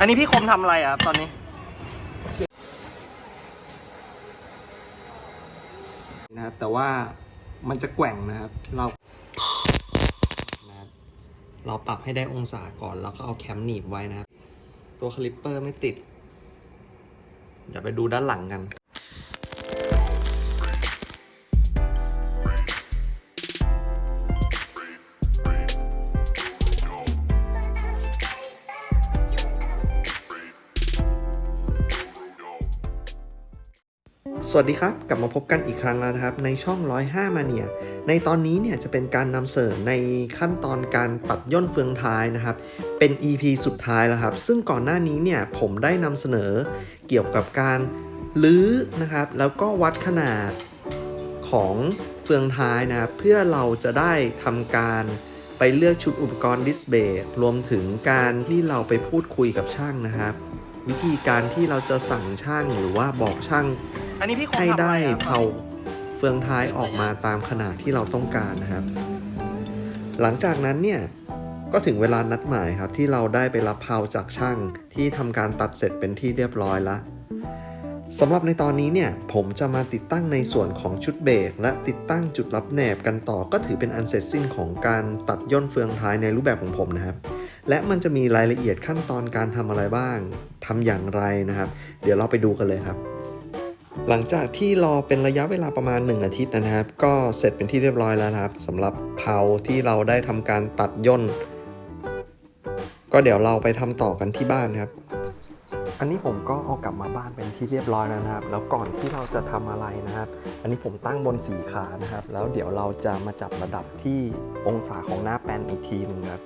อันนี้พี่คมทำอะไรอะครับตอนนี้ นะครับ แต่ว่ามันจะแกว่งนะครับ เรานะครับเราปรับให้ได้องศาก่อน แล้วก็เอาแคมหนีบไว้นะครับ ตัวคลิปเปอร์ไม่ติด เดี๋ยวไปดูด้านหลังกัน สวัสดีครับ กลับมาพบกันอีกครั้งแล้วนะครับ ในช่อง 105 มาเนี่ยในตอนนี้เนี่ยจะเป็นการนำเสนอในขั้นตอนการตัดย่นเฟืองท้ายนะครับ เป็น EP สุดท้ายแล้วครับ ซึ่งก่อนหน้านี้เนี่ยผมได้นำเสนอเกี่ยวกับการลื้อนะครับ แล้วก็วัดขนาดของเฟืองท้ายนะครับ เพื่อเราจะได้ทำการไปเลือกชุดอุปกรณ์ดิสเบรรวมถึงการที่เราไปพูดคุยกับช่างนะครับ วิธีการที่เราจะสั่งช่างหรือว่าบอกช่าง อันนี้พี่คมให้ทำอะได้รอะเผาเฟืองท้ายออกมาตามขนาดที่เราต้องการนะครับ หลังจากนั้นเนี่ยก็ถึงเวลานัดหมายครับที่เราได้ไปรับเผาจากช่างที่ทำการตัดเสร็จเป็นที่เรียบร้อยแล้วสำหรับในตอนนี้เนี่ยผมจะมาติดตั้งในส่วนของชุดเบรกและติดตั้งจุดรับแหนบกันต่อก็ถือเป็นอันเสร็จสิ้นของการตัดย่นเฟืองท้ายในรูปแบบของผมนะครับ และมันจะมีรายละเอียดขั้นตอนการทำอะไรบ้างทำอย่างไรนะครับ เดี๋ยวเราไปดูกันเลยครับ หลังจากที่รอเป็นระยะเวลาประมาณ 1 อาทิตย์นะครับ ก็เสร็จเป็นที่เรียบร้อยแล้วครับสำหรับเผาที่เราได้ทำการตัดย่น ก็เดี๋ยวเราไปทำต่อกันที่บ้านครับ อันนี้ผมก็เอากลับมาบ้านเป็นที่เรียบร้อยแล้วนะครับ แล้วก่อนที่เราจะทำอะไรนะครับ อันนี้ผมตั้งบนสีขานะครับ แล้วเดี๋ยวเราจะมาจับระดับที่องศาของหน้าแปนอีกทีหนึงครับ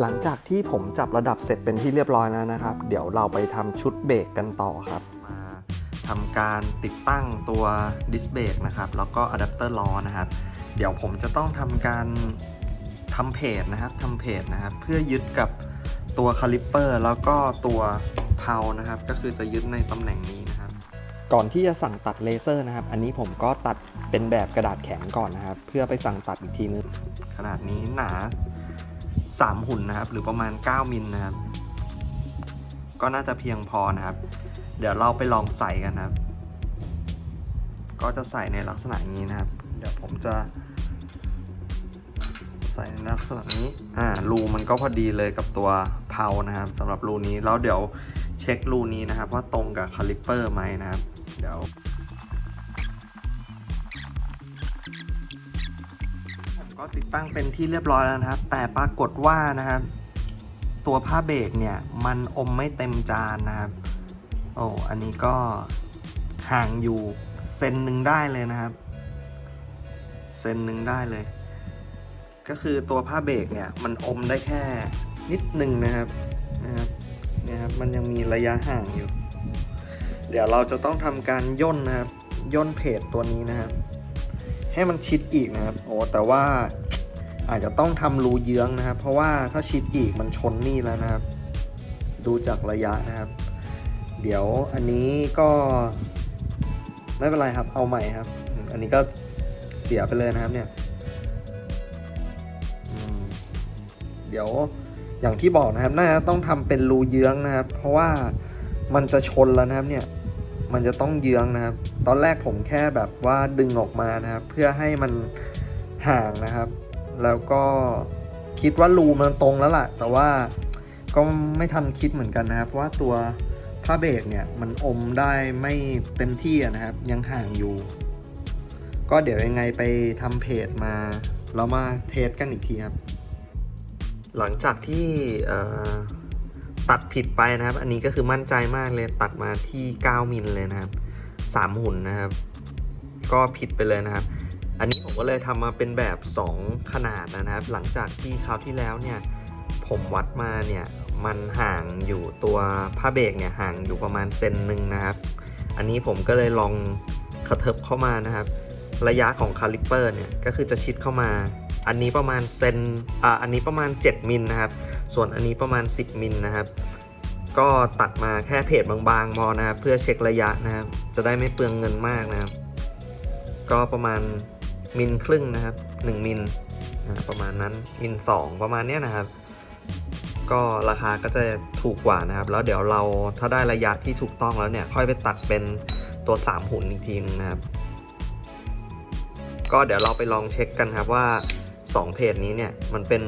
หลังจากที่ผมจับระดับเสร็จเป็นที่เรียบร้อยแล้วนะครับ เดี๋ยวเราไปทำชุดเบรกกันต่อครับ มาทำการติดตั้งตัวดิสเบรกนะครับ แล้วก็อะแดปเตอร์ล้อนะครับ เดี๋ยวผมจะต้องทำการทำเพจนะครับทำเพจนะครับ เพื่อยึดกับตัวคาลิปเปอร์แล้วก็ตัวเพานะครับ ก็คือจะยึดในตำแหน่งนี้นะครับ ก่อนที่จะสั่งตัดเลเซอร์นะครับ อันนี้ผมก็ตัดเป็นแบบกระดาษแข็งก่อนนะครับ เพื่อไปสั่งตัดอีกทีนึงขนาดนี้หนา 3 หุ่นนะครับ หรือประมาณ 9 มิลนะครับ ก็น่าจะเพียงพอนะครับ เดี๋ยวเราไปลองใส่กันนะครับ ก็จะใส่ในลักษณะนี้นะครับ เดี๋ยวผมจะใส่ในลักษณะนี้ อ่า รูมันก็พอดีเลยกับตัวเพานะครับสำหรับรูนี้ แล้วเดี๋ยวเช็ครูนี้นะครับ ว่าตรงกับคาลิปเปอร์ไหมนะครับ เดี๋ยว ติดตั้งเป็นที่เรียบร้อยแล้วนะครับ แต่ปรากฏว่านะครับ ตัวผ้าเบรกเนี่ย มันอมไม่เต็มจานนะครับ โอ้อันนี้ก็ห่างอยู่เซนหนึ่งได้เลยนะครับ เซนหนึ่งได้เลย ก็คือตัวผ้าเบรกเนี่ย มันอมได้แค่นิดหนึ่งนะครับนะครับเนี่ยครับมันยังมีระยะห่างอยู่ เดี๋ยวเราจะต้องทำการย่นนะครับ ย่นเพจตัวนี้นะครับ ให้มันชิดอีกนะครับ โอ้แต่ว่าอาจจะต้องทำรูเยื้องนะครับ เพราะว่าถ้าชิดอีกมันชนนี่แล้วนะครับ ดูจากระยะนะครับ เดี๋ยวอันนี้ก็ไม่เป็นไรครับ เอาใหม่ครับ อันนี้ก็เสียไปเลยนะครับเนี่ยเดี๋ยวอย่างที่บอกนะครับ น่าจะต้องทำเป็นรูเยื้องนะครับ เพราะว่ามันจะชนแล้วนะครับเนี่ย มันจะต้องเยื้องนะครับ ตอนแรกผมแค่แบบว่าดึงออกมานะครับ เพื่อให้มันห่างนะครับ แล้วก็คิดว่ารูมันตรงแล้วล่ะ แต่ว่าก็ไม่ทันคิดเหมือนกันนะครับ ว่าตัวผ้าเบรกเนี่ยมันอมได้ไม่เต็มที่นะครับ ยังห่างอยู่ ก็เดี๋ยวยังไงไปทำเพจมาเรามาเทสกันอีกทีครับ หลังจากที่ ตัดผิดไปนะครับ อันนี้ก็คือมั่นใจมากเลยตัดมาที่ 9 มิลเลยนะครับ 3 หุ่นนะครับ ก็ผิดไปเลยนะครับ อันนี้ผมก็เลยทำมาเป็นแบบ 2 ขนาดนะครับ หลังจากที่คราวที่แล้วเนี่ย ผมวัดมาเนี่ยมันห่างอยู่ตัวผ้าเบรกเนี่ยห่างอยู่ประมาณเซนหนึ่งนะครับ อันนี้ผมก็เลยลองกระเทิบเข้ามานะครับ ระยะของคาลิปเปอร์เนี่ยก็คือจะชิดเข้ามา อันนี้ประมาณเซนอ่าอันนี้ประมาณ 7มิลนะครับ ส่วนอันนี้ประมาณ 10มิลนะครับ ก็ตัดมาแค่เพจบางๆพอนะครับ เพื่อเช็คระยะนะครับ จะได้ไม่เปลืองเงินมากนะครับ ก็ประมาณมิลครึ่งนะครับ 1มิลนอ่าประมาณนั้นมินสองประมาณเนี้ยนะครับ ก็ราคาก็จะถูกกว่านะครับ แล้วเดี๋ยวเราถ้าได้ระยะที่ถูกต้องแล้วเนี่ย ค่อยไปตัดเป็นตัว 3 หุ่นอีกทีนึงนะครับ ก็เดี๋ยวเราไปลองเช็คกันครับว่า 2 เพจนี้เนี่ยมันเป็น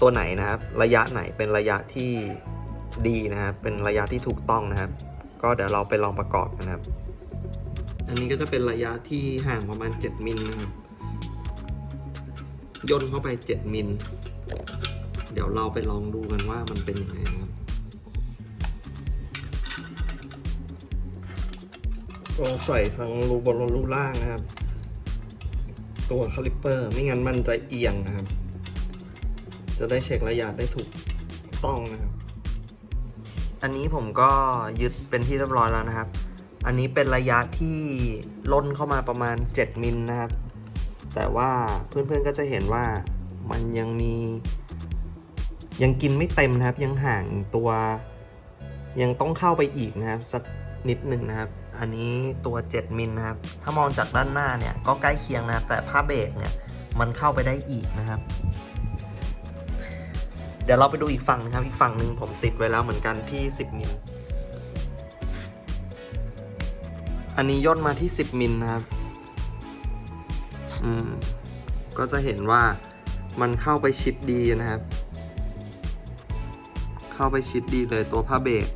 ตัวไหนนะครับ ระยะไหนเป็นระยะที่ดีนะครับ เป็นระยะที่ถูกต้องนะครับ ก็เดี๋ยวเราไปลองประกอบนะครับ อันนี้ก็จะเป็นระยะที่ห่างประมาณ 7 มิลนะครับย่นเข้าไป 7 มิล เดี๋ยวเราไปลองดูกันว่ามันเป็นยังไงนะครับ ก็ใส่ทั้งรูบนรูล่างนะครับ ตัวคาลิปเปอร์ ไม่งั้นมันจะเอียงนะครับ จะได้เช็คระยะได้ถูกต้องนะครับ อันนี้ผมก็ยึดเป็นที่เรียบร้อยแล้วนะครับ อันนี้เป็นระยะที่ล่นเข้ามาประมาณ 7 มิลนะครับ แต่ว่าเพื่อนๆก็จะเห็นว่ามันยังมี ยังกินไม่เต็มนะครับ ยังห่างตัว ยังต้องเข้าไปอีกนะครับ สักนิดหนึ่งนะครับ อันนี้ตัว 7มิลนะครับ ถ้ามองจากด้านหน้าเนี่ยก็ใกล้เคียงนะแต่ผ้าเบรกเนี่ยมันเข้าไปได้อีกนะครับ เดี๋ยวเราไปดูอีกฝั่งนะครับ อีกฝั่งหนึ่งผมติดไว้แล้วเหมือนกันที่ 10มิลอันนี้ย่นมาที่ 10มิลนะครับ อืม ก็จะเห็นว่ามันเข้าไปชิดดีนะครับ เข้าไปชิดดีเลยตัวผ้าเบรก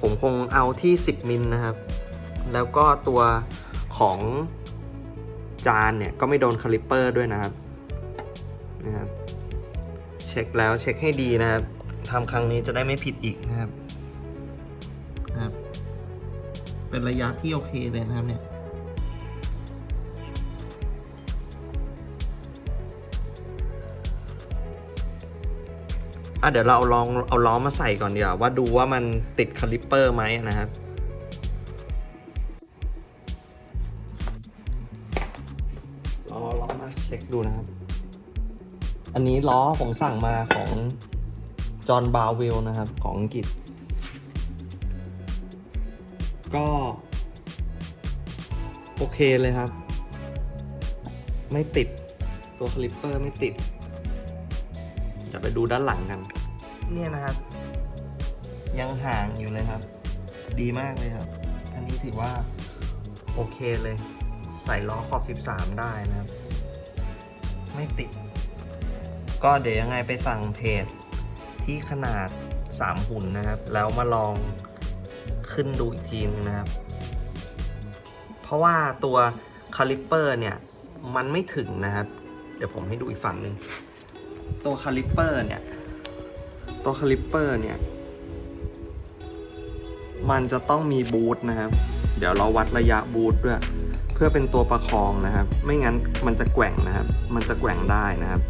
ผมคงเอาที่ 10มิลนะครับ แล้วก็ตัวของจานเนี่ยก็ไม่โดนคาลิปเปอร์ด้วยนะครับนะครับ เช็คแล้วเช็คให้ดีนะครับทำครั้งนี้จะได้ไม่ผิดอีกนะครับนะครับ เป็นระยะที่โอเคเลยนะครับเนี่ยอะเดี๋ยวเราเอาลองเอาล้อมาใส่ก่อนเดีกว่าว่าดูว่ามันติดคาลิปเปอร์ไหมนะครับ คดูนะครับ อันนี้ล้อผมสั่งมาของจอห์นบาววิลนะครับ ของอังกฤษ ก็ โอเคเลยครับ ไม่ติดตัวคาลิปเปอร์ไม่ติดจะไปดูด้านหลังกัน เนี่ยนะครับ ยังห่างอยู่เลยครับ ดีมากเลยครับ อันนี้ถือว่า โอเคเลย ใส่ล้อขอบ 13 ได้นะครับ ไม่ติด ก็เดี๋ยวยังไงไปสั่งเพจที่ขนาด 3 หุ่นนะครับ แล้วมาลองขึ้นดูอีกทีนึงนะครับ เพราะว่าตัวคาลิปเปอร์เนี่ย มันไม่ถึงนะครับ เดี๋ยวผมให้ดูอีกฝั่งหนึ่งตัวคาลิปเปอร์เนี่ย ตัวคาลิปเปอร์เนี่ย มันจะต้องมีบูทนะครับ เดี๋ยวเราวัดระยะบูทด้วย พื่อเป็นตัวประคองนะครับ ไม่งั้นมันจะแกว่งนะครับ มันจะแกว่งได้นะครับ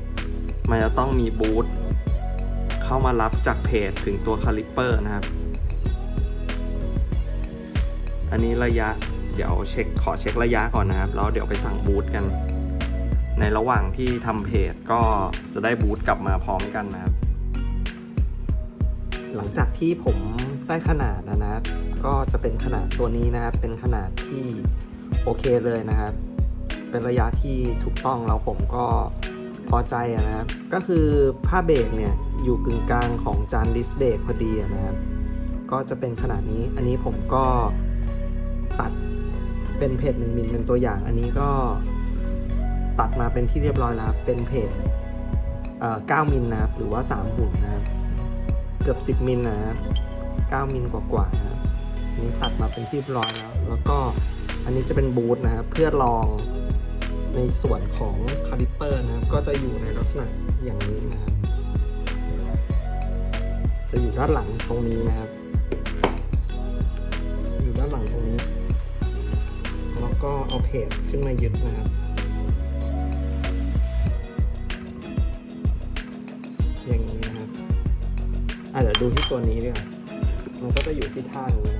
มันจะต้องมีบูทเข้ามารับจากเพจถึงตัวคาลิปเปอร์นะครับ อันนี้ระยะเดี๋ยวเช็คขอเช็คระยะก่อนนะครับ แล้วเดี๋ยวไปสั่งบูทกัน ในระหว่างที่ทำเพจก็จะได้บูตกลับมาพร้อมกันนะครับ หลังจากที่ผมได้ขนาดนะครับ ก็จะเป็นขนาดตัวนี้นะครับ เป็นขนาดที่ โอเคเลยนะครับ เป็นระยะที่ถูกต้องแล้วผมก็พอใจนะครับ ก็คือผ้าเบรกเนี่ยอยู่กึ่งกลางของจานดิสเบรกพอดีนะครับ ก็จะเป็นขนาดนี้ อันนี้ผมก็ตัดเป็นเพจหนึ่งมิลเป็นตัวอย่าง อันนี้ก็ตัดมาเป็นที่เรียบร้อยแล้วเป็นเพจเอ่อ9มิลนะครับ หรือว่า 3 หุ่นนะครับ เกือบ 10 มิลนะครับ9มิลกว่าๆนะครับอันนี้ตัดมาเป็นที่เรียบร้อยแล้ว แล้วก็ อันนี้จะเป็นบูทนะครับเพื่อลองในส่วนของคาลิปเปอร์นะครับ ก็จะอยู่ในลักษณะอย่างนี้นะครับ จะอยู่ด้านหลังตรงนี้นะครับ อยู่ด้านหลังตรงนี้ แล้วก็เอาเพจขึ้นมายึดนะครับอย่างนี้นะครับอะเดี๋ยวดูที่ตัวนี้ดีกว่ามันก็จะอยู่ที่ท่านี้นะ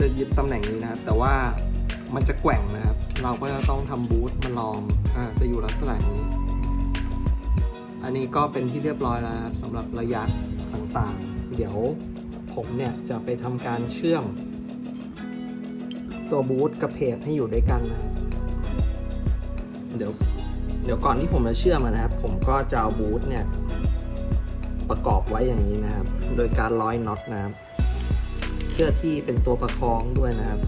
จะยึดตำแหน่งนี้นะครับ แต่ว่ามันจะแกว่งนะครับ เราก็จะต้องทำบูทมาลองอ่าจะอยู่ลักษณะนี้ อันนี้ก็เป็นที่เรียบร้อยแล้วครับสำหรับระยะต่างๆ เดี๋ยวผมเนี่ยจะไปทำการเชื่อม ตัวบูทกับเพจให้อยู่ด้วยกันนะเดี๋ยวเดี๋ยวก่อนที่ผมจะเชื่อมนะครับ ผมก็จะเอาบูทเนี่ยประกอบไว้อย่างนี้นะครับ โดยการร้อยน็อตนะครับ เพื่อที่เป็นตัวประคองด้วยนะครับ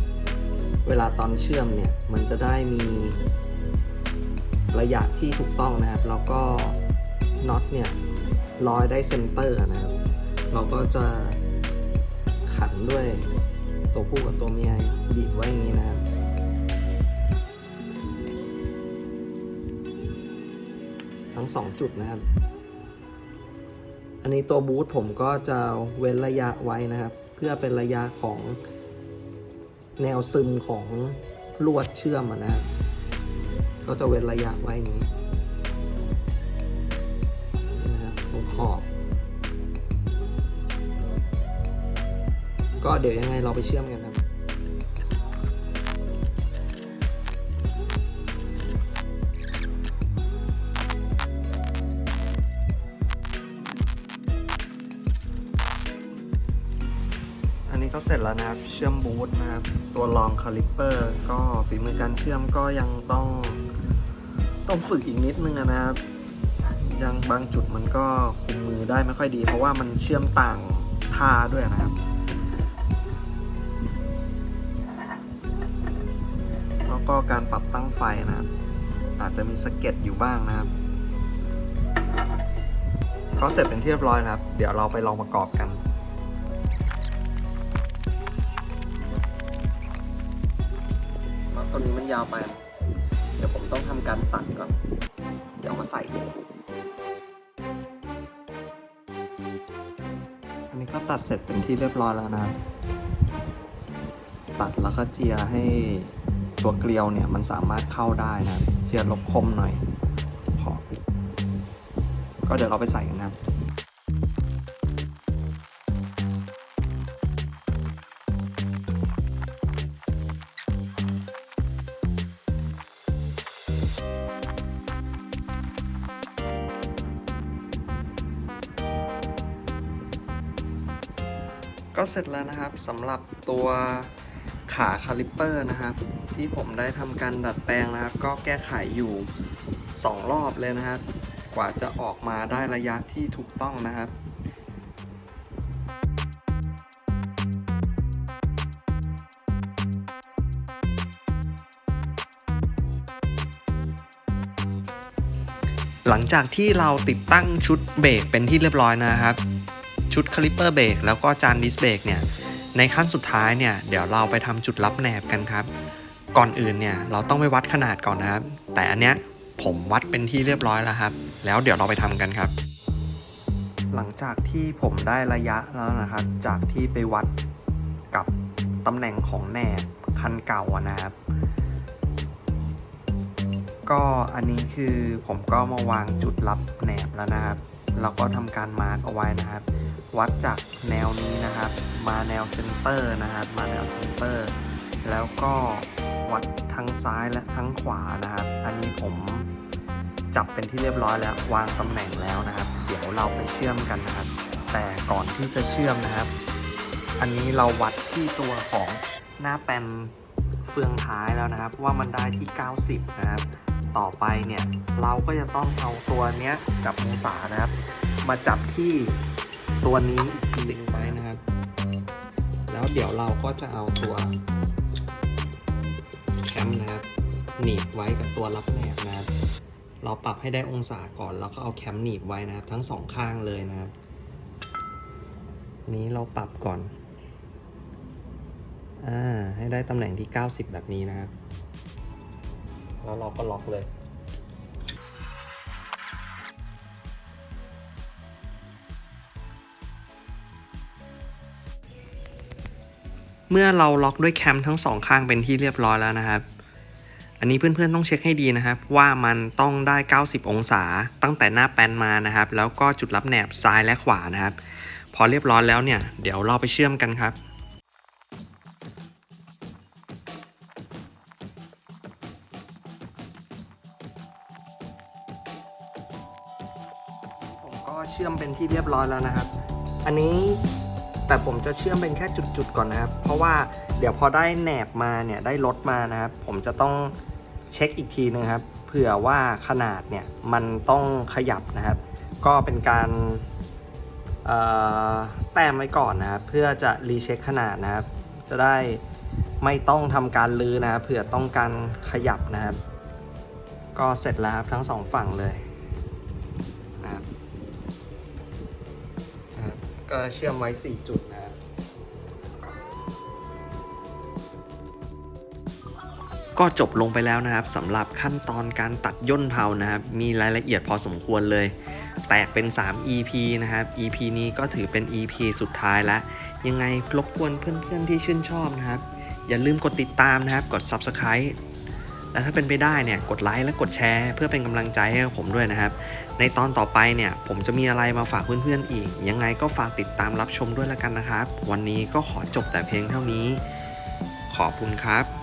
เวลาตอนเชื่อมเนี่ย มันจะได้มีระยะที่ถูกต้องนะครับ แล้วก็น็อตเนี่ยร้อยได้เซนเตอร์นะครับ เราก็จะขันด้วยตัวผู้กับตัวเมียบีบไว้อย่างนี้นะครับทั้งสองจุดนะครับ อันนี้ตัวบูทผมก็จะเว้นระยะไว้นะครับ พื่อเป็นระยะของแนวซึมของลวดเชื่อมนะครับก็จะเว้นระยะไว้อย่างนี้นี่นะครับตรงขอบ ก็เดี๋ยวยังไงเราไปเชื่อมกันครับ ก็เสร็จแล้วนะครับ เชื่อมบูทนะครับ ตัวรองคาลิปเปอร์ ก็ฝีมือการเชื่อมก็ยังต้องต้องฝึกอีกนิดนึงนะครับ ยังบางจุดมันก็คุมมือได้ไม่ค่อยดี เพราะว่ามันเชื่อมต่างท่าด้วยนะครับแล้วก็การปรับตั้งไฟนะครับ อาจจะมีสะเก็ดอยู่บ้างนะครับ ก็เสร็จเป็นที่เรียบร้อยนะครับ เดี๋ยวเราไปลองประกอบกัน เพราะตัวนี้มันยาวไป เดี๋ยวผมต้องทำการตัดก่อน เดี๋ยวมาใส่เลยอันนี้ก็ตัดเสร็จเป็นที่เรียบร้อยแล้วนะ ตัดแล้วก็เจียให้ตัวเกลียวเนี่ยมันสามารถเข้าได้นะ เจียลบคมหน่อยขอก็เดี๋ยวเราไปใส่กันนะ เสร็จแล้วนะครับสำหรับตัวขาคาลิปเปอร์นะครับ ที่ผมได้ทำการดัดแปลงนะครับ ก็แก้ไขอยู่ 2 รอบเลยนะครับ กว่าจะออกมาได้ระยะที่ถูกต้องนะครับหลังจากที่เราติดตั้งชุดเบรกเป็นที่เรียบร้อยนะครับ ชุดคาลิปเปอร์เบรกแล้วก็จานดิสเบรกเนี่ยในขั้นสุดท้ายเนี่ยเดี๋ยวเราไปทำจุดรับแหนบกันครับ ก่อนอื่นเนี่ยเราต้องไปวัดขนาดก่อนนะครับ แต่อันเนี้ยผมวัดเป็นที่เรียบร้อยแล้วครับ แล้วเดี๋ยวเราไปทำกันครับ หลังจากที่ผมได้ระยะแล้วนะครับ จากที่ไปวัดกับตำแหน่งของแหนบคันเก่าอะนะครับ ก็อันนี้คือผมก็มาวางจุดรับแหนบแล้วนะครับแล้วก็ทำการมาร์กเอาไว้นะครับ วัดจากแนวนี้นะครับ มาแนวเซนเตอร์นะครับ มาแนวเซนเตอร์ แล้วก็วัดทั้งซ้ายและทั้งขวานะครับ อันนี้ผมจับเป็นที่เรียบร้อยแล้ววางตำแหน่งแล้วนะครับ เดี๋ยวเราไปเชื่อมกันนะครับ แต่ก่อนที่จะเชื่อมนะครับ อันนี้เราวัดที่ตัวของหน้าแปนเฟืองท้ายแล้วนะครับ ว่ามันได้ที่ 90 นะครับ ต่อไปเนี่ยเราก็จะต้องเอาตัวเนี้ยจับองศานะครับ มาจับที่ ตัวนี้อีกทีหนึงไว้นะครับ แล้วเดี๋ยวเราก็จะเอาตัวแคมนะครับหนีบไว้กับตัวรับแหนบนะครับ เราปรับให้ได้องศาก่อนแล้วก็เอาแคมหนีบไว้นะครับ ทั้งสองข้างเลยนะครับ นี้เราปรับก่อนอ่าให้ได้ตำแหน่งที่ 90 แบบนี้นะครับ แล้วเราก็ล็อกเลย เมื่อเราล็อกด้วยแคมทั้งสองข้างเป็นที่เรียบร้อยแล้วนะครับ อันนี้เพื่อนๆต้องเช็คให้ดีนะครับ ว่ามันต้องได้ 90 องศาตั้งแต่หน้าแปนมานะครับ แล้วก็จุดรับแหนบซ้ายและขวานะครับ พอเรียบร้อยแล้วเนี่ย เดี๋ยวเราไปเชื่อมกันครับผมก็เชื่อมเป็นที่เรียบร้อยแล้วนะครับ อันนี้ แต่ผมจะเชื่อมเป็นแค่จุดๆก่อนนะครับ เพราะว่าเดี๋ยวพอได้แหนบมาเนี่ยได้รถมานะครับ ผมจะต้องเช็คอีกทีนึงครับเผื่อว่าขนาดเนี่ยมันต้องขยับนะครับ ก็เป็นการแต้มไว้ก่อนนะครับเพื่อจะรีเช็คขนาดนะครับ จะได้ไม่ต้องทำการลือนะครับเผื่อต้องการขยับนะครับ ก็เสร็จแล้วครับทั้งสองฝั่งเลย ก็เชื่อมไว้ 4 จุดนะครับก็จบลงไปแล้วนะครับสำหรับขั้นตอนการตัดย่นเผานะครับมีรายละเอียดพอสมควรเลย แตกเป็น 3 EP นะครับ EP นี้ก็ถือเป็น EP สุดท้ายแล้ว ยังไงรบกวนเพื่อนๆที่ชื่นชอบนะครับ อย่าลืมกดติดตามนะครับ กด Subscribe และถ้าเป็นไปได้เนี่ยกดไลค์และกดแชร์เพื่อเป็นกำลังใจให้กับผมด้วยนะครับ ในตอนต่อไปเนี่ยผมจะมีอะไรมาฝากเพื่อนๆอีก ยังไงก็ฝากติดตามรับชมด้วยละกันนะครับ วันนี้ก็ขอจบแต่เพียงเท่านี้ ขอบคุณครับ